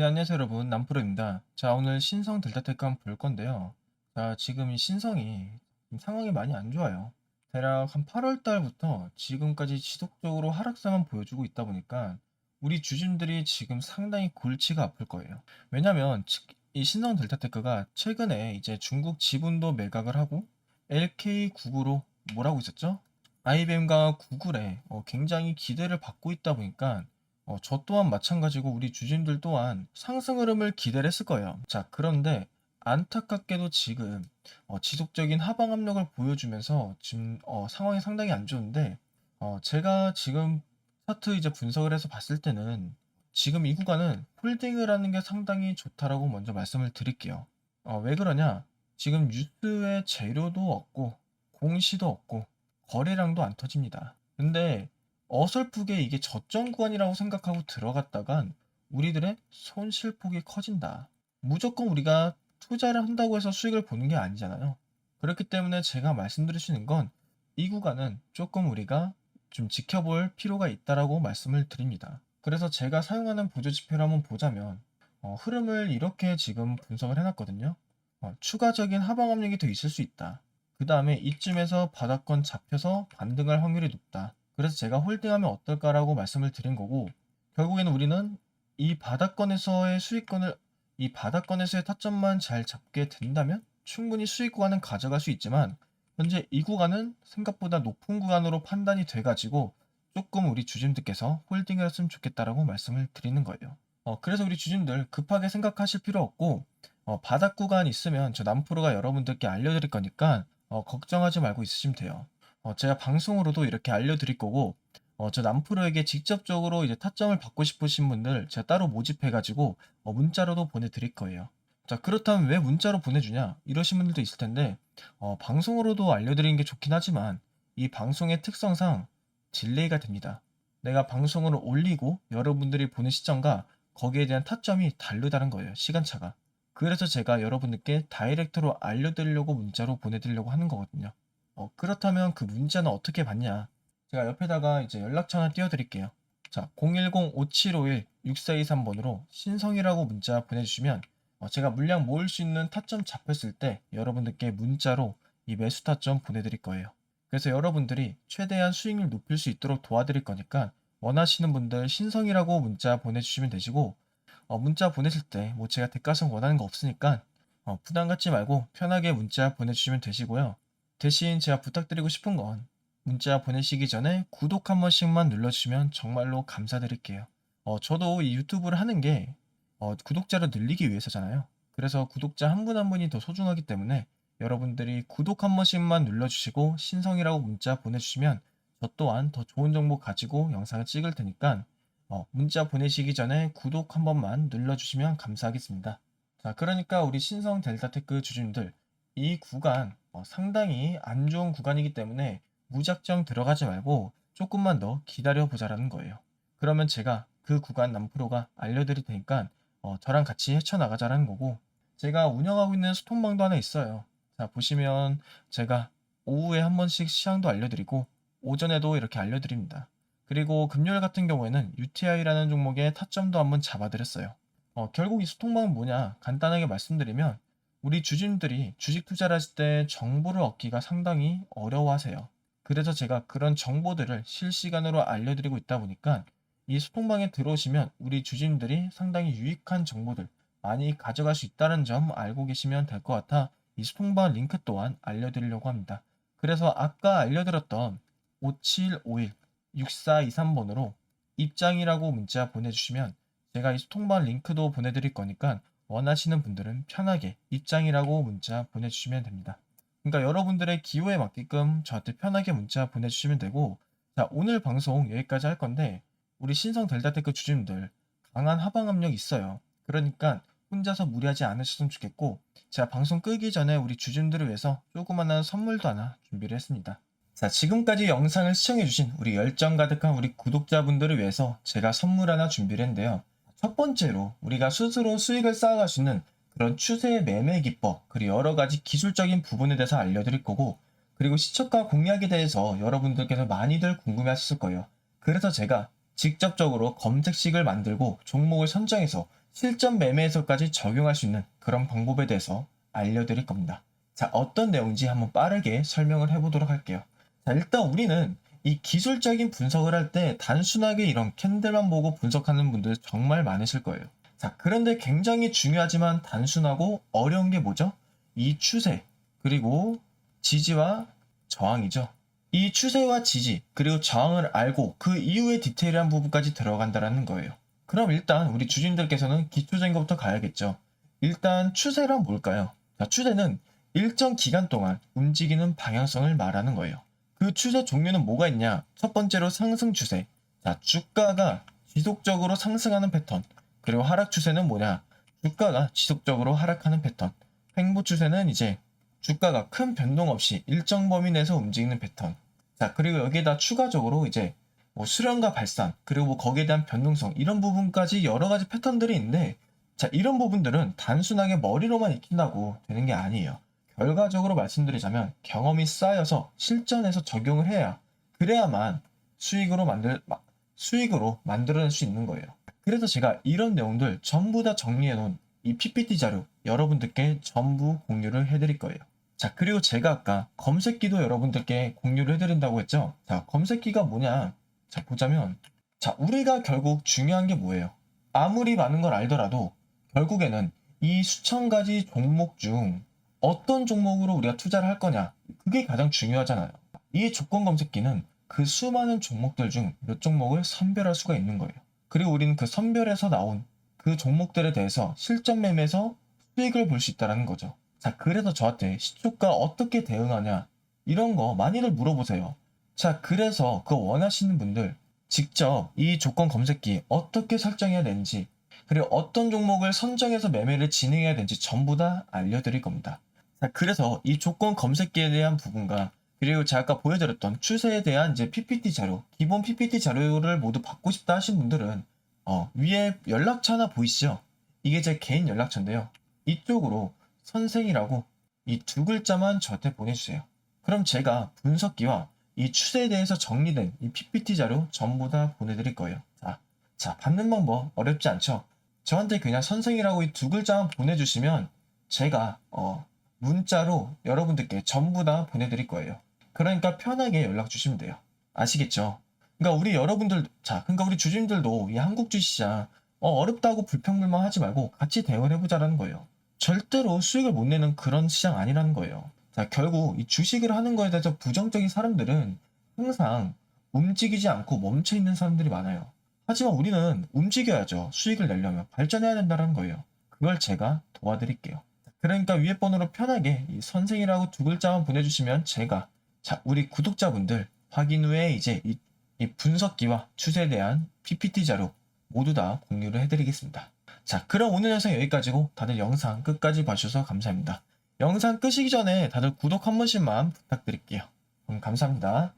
네, 안녕하세요, 여러분. 남프로입니다. 자, 오늘 신성 델타 테크 한번 볼 건데요. 자, 지금 이 신성이 좀 상황이 많이 안 좋아요. 대략 한 8월 달부터 지금까지 지속적으로 하락세만 보여주고 있다 보니까 우리 주주들이 지금 상당히 골치가 아플 거예요. 왜냐면 치- 이 신성 델타 테크가 최근에 이제 중국 지분도 매각을 하고 LK 구글로 뭐라고 있었죠? IBM과 구글에 어, 굉장히 기대를 받고 있다 보니까 어, 저 또한 마찬가지고 우리 주주들 또한 상승 흐름을 기대를 했을 거예요. 자, 그런데 안타깝게도 지금 어, 지속적인 하방 압력을 보여주면서 지금 어, 상황이 상당히 안 좋은데 어, 제가 지금 차트 이제 분석을 해서 봤을 때는 지금 이 구간은 홀딩을 하는 게 상당히 좋다라고 먼저 말씀을 드릴게요. 어, 왜 그러냐? 지금 뉴스에 재료도 없고 공시도 없고 거래량도 안 터집니다. 근데 어설프게 이게 저점 구간이라고 생각하고 들어갔다간 우리들의 손실폭이 커진다. 무조건 우리가 투자를 한다고 해서 수익을 보는 게 아니잖아요. 그렇기 때문에 제가 있는 건 이 구간은 조금 우리가 좀 지켜볼 필요가 있다라고 말씀을 드립니다. 그래서 제가 사용하는 보조 지표를 한번 보자면 어, 흐름을 이렇게 지금 분석을 해놨거든요. 어, 추가적인 하방 압력이 더 있을 수 있다. 그 다음에 이쯤에서 바닥권 잡혀서 반등할 확률이 높다. 그래서 제가 홀딩하면 어떨까라고 말씀을 드린 거고 결국에는 우리는 이 바닥권에서의 수익권을 이 바닥권에서의 타점만 잘 잡게 된다면 충분히 수익 구간은 가져갈 수 있지만 현재 이 구간은 생각보다 높은 구간으로 판단이 돼가지고 조금 우리 주주님들께서 홀딩을 했으면 좋겠다라고 말씀을 드리는 거예요. 어, 그래서 우리 주주님들 급하게 생각하실 필요 없고 어, 바닥 구간 있으면 저 남프로가 여러분들께 알려드릴 거니까 어, 걱정하지 말고 있으시면 돼요. 어, 제가 방송으로도 이렇게 알려드릴 거고, 어, 저 남프로에게 직접적으로 이제 타점을 받고 싶으신 분들 제가 따로 모집해가지고 어, 문자로도 보내드릴 거예요. 자, 그렇다면 왜 문자로 보내주냐? 이러신 분들도 있을 텐데, 어, 방송으로도 알려드리는 게 좋긴 하지만, 이 방송의 특성상 딜레이가 됩니다. 내가 방송을 올리고 여러분들이 보는 시점과 거기에 대한 타점이 다르다는 거예요. 시간차가. 그래서 제가 여러분들께 다이렉트로 알려드리려고 문자로 보내드리려고 하는 거거든요. 어, 그렇다면 그 문자는 어떻게 받냐? 제가 옆에다가 이제 연락처 하나 띄워드릴게요. 자, 010-5751-6423번으로 신성이라고 문자 보내주시면 어, 제가 물량 모을 수 있는 타점 잡혔을 때 여러분들께 문자로 이 매수 타점 보내드릴 거예요. 그래서 여러분들이 최대한 수익률 높일 수 있도록 도와드릴 거니까 원하시는 분들 신성이라고 문자 보내주시면 되시고 어, 문자 보내실 때 뭐 제가 대가성 원하는 거 없으니까 어, 부담 갖지 말고 편하게 문자 보내주시면 되시고요. 대신 제가 부탁드리고 싶은 건 문자 보내시기 전에 구독 한 번씩만 눌러주시면 정말로 감사드릴게요. 어, 저도 이 유튜브를 하는 게 어, 구독자를 늘리기 위해서잖아요. 그래서 구독자 한 분 한 분이 더 소중하기 때문에 여러분들이 구독 한 번씩만 눌러주시고 신성이라고 문자 보내주시면 저 또한 더 좋은 정보 가지고 영상을 찍을 테니까 어, 문자 보내시기 전에 구독 한 번만 눌러주시면 감사하겠습니다. 자, 그러니까 우리 신성 델타테크 주주님들 이 구간 어, 상당히 안 좋은 구간이기 때문에 무작정 들어가지 말고 조금만 더 기다려 보자라는 거예요. 그러면 제가 그 구간 남프로가 알려드릴 테니까 어, 저랑 같이 헤쳐나가자라는 거고 제가 운영하고 있는 스톤방도 하나 있어요. 자 보시면 제가 오후에 한 번씩 시향도 알려드리고 오전에도 이렇게 알려드립니다. 그리고 금요일 같은 경우에는 UTI라는 종목의 타점도 한번 잡아드렸어요. 어, 결국 이 스톤방은 뭐냐 간단하게 말씀드리면 우리 주주님들이 주식 투자를 하실 때 정보를 얻기가 상당히 어려워하세요. 그래서 제가 그런 정보들을 실시간으로 알려드리고 있다 보니까 이 소통방에 들어오시면 우리 주주님들이 상당히 유익한 정보들 많이 가져갈 수 있다는 점 알고 계시면 될 것 같아 이 소통방 링크 또한 알려드리려고 합니다. 그래서 아까 알려드렸던 5751 6423번으로 입장이라고 문자 보내주시면 제가 이 소통방 링크도 보내드릴 거니까 원하시는 분들은 편하게 입장이라고 문자 보내주시면 됩니다. 그러니까 여러분들의 기호에 맞게끔 저한테 편하게 문자 보내주시면 되고 자 오늘 방송 여기까지 할 건데 우리 신성 델타 테크 주주님들 강한 하방 압력 있어요. 그러니까 혼자서 무리하지 않으셨으면 좋겠고 제가 방송 끄기 전에 우리 주주님들을 위해서 조그마한 선물도 하나 준비를 했습니다. 자 지금까지 영상을 시청해주신 우리 열정 가득한 우리 구독자분들을 위해서 제가 선물 하나 준비를 했는데요. 첫 번째로 우리가 스스로 수익을 쌓아갈 수 있는 그런 추세의 매매 기법, 그리고 여러 가지 기술적인 부분에 대해서 알려드릴 거고, 그리고 시초가 공략에 대해서 여러분들께서 많이들 궁금해 하셨을 거예요. 그래서 제가 직접적으로 검색식을 만들고 종목을 선정해서 실전 매매에서까지 적용할 수 있는 그런 방법에 대해서 알려드릴 겁니다. 자, 어떤 내용인지 한번 빠르게 설명을 해보도록 할게요. 자, 일단 우리는 이 기술적인 분석을 할 때 단순하게 이런 캔들만 보고 분석하는 분들 정말 많으실 거예요. 자, 그런데 굉장히 중요하지만 단순하고 어려운 게 뭐죠? 이 추세, 그리고 지지와 저항이죠. 이 추세와 지지, 그리고 저항을 알고 그 이후의 디테일한 부분까지 들어간다라는 거예요. 그럼 일단 우리 주주님들께서는 기초적인 것부터 가야겠죠. 일단 추세란 뭘까요? 자, 추세는 일정 기간 동안 움직이는 방향성을 말하는 거예요. 그 추세 종류는 뭐가 있냐? 첫 번째로 상승 추세. 자, 주가가 지속적으로 상승하는 패턴. 그리고 하락 추세는 뭐냐? 주가가 지속적으로 하락하는 패턴. 횡보 추세는 이제 주가가 큰 변동 없이 일정 범위 내에서 움직이는 패턴. 자, 그리고 여기에다 추가적으로 이제 뭐 수렴과 발산, 그리고 뭐 거기에 대한 변동성, 이런 부분까지 여러 가지 패턴들이 있는데, 자, 이런 부분들은 단순하게 머리로만 익힌다고 되는 게 아니에요. 결과적으로 말씀드리자면 경험이 쌓여서 실전에서 적용을 해야 그래야만 수익으로 만들 마- 수익으로 만들어낼 수 있는 거예요. 그래서 제가 이런 내용들 전부 다 정리해 놓은 이 PPT 자료 여러분들께 전부 공유를 해드릴 거예요. 자, 그리고 제가 아까 검색기도 여러분들께 공유를 해드린다고 했죠? 자, 검색기가 뭐냐? 자, 보자면, 자, 우리가 결국 중요한 게 뭐예요? 아무리 많은 걸 알더라도 결국에는 이 수천 가지 종목 중 어떤 종목으로 우리가 투자를 할 거냐. 그게 가장 중요하잖아요. 이 조건 검색기는 그 수많은 종목들 중 몇 종목을 선별할 수가 있는 거예요. 그리고 우리는 그 선별에서 나온 그 종목들에 대해서 실전 매매에서 수익을 볼 수 있다는 거죠. 자, 그래서 저한테 시초가 어떻게 대응하냐 이런 거 많이들 물어보세요. 자, 그래서 그 원하시는 분들 직접 이 조건 검색기 어떻게 설정해야 되는지 그리고 어떤 종목을 선정해서 매매를 진행해야 되는지 전부 다 알려드릴 겁니다. 자, 그래서 이 조건 검색기에 대한 부분과 그리고 제가 아까 보여드렸던 추세에 대한 이제 PPT 자료, 기본 PPT 자료를 모두 받고 싶다 하신 분들은 어, 위에 연락처 하나 보이시죠? 이게 제 개인 연락처인데요. 이쪽으로 선생이라고 이 두 글자만 저한테 보내주세요. 그럼 제가 분석기와 이 추세에 대해서 정리된 이 PPT 자료 전부 다 보내드릴 거예요. 자, 자 받는 방법 어렵지 않죠? 저한테 그냥 선생이라고 이 두 글자만 보내주시면 제가 어, 문자로 여러분들께 전부 다 보내드릴 거예요. 그러니까 편하게 연락 주시면 돼요. 아시겠죠? 그러니까 우리 여러분들, 자, 그러니까 우리 주주님들도 이 한국 주식시장 어, 어렵다고 불평불만 하지 말고 같이 대응을 해보자라는 거예요. 절대로 수익을 못 내는 그런 시장 아니라는 거예요. 자, 결국 이 주식을 하는 거에 대해서 부정적인 사람들은 항상 움직이지 않고 멈춰 있는 사람들이 많아요. 하지만 우리는 움직여야죠. 수익을 내려면 발전해야 된다는 거예요. 그걸 제가 도와드릴게요. 그러니까 위에 번호로 편하게 이 선생이라고 두 글자만 보내주시면 제가 자 우리 구독자분들 확인 후에 이제 이, 이 분석기와 추세에 대한 PPT 자료 모두 다 공유를 해드리겠습니다. 자 그럼 오늘 영상 여기까지고 다들 영상 끝까지 봐주셔서 감사합니다. 영상 끄시기 전에 다들 구독 한 번씩만 부탁드릴게요. 그럼 감사합니다.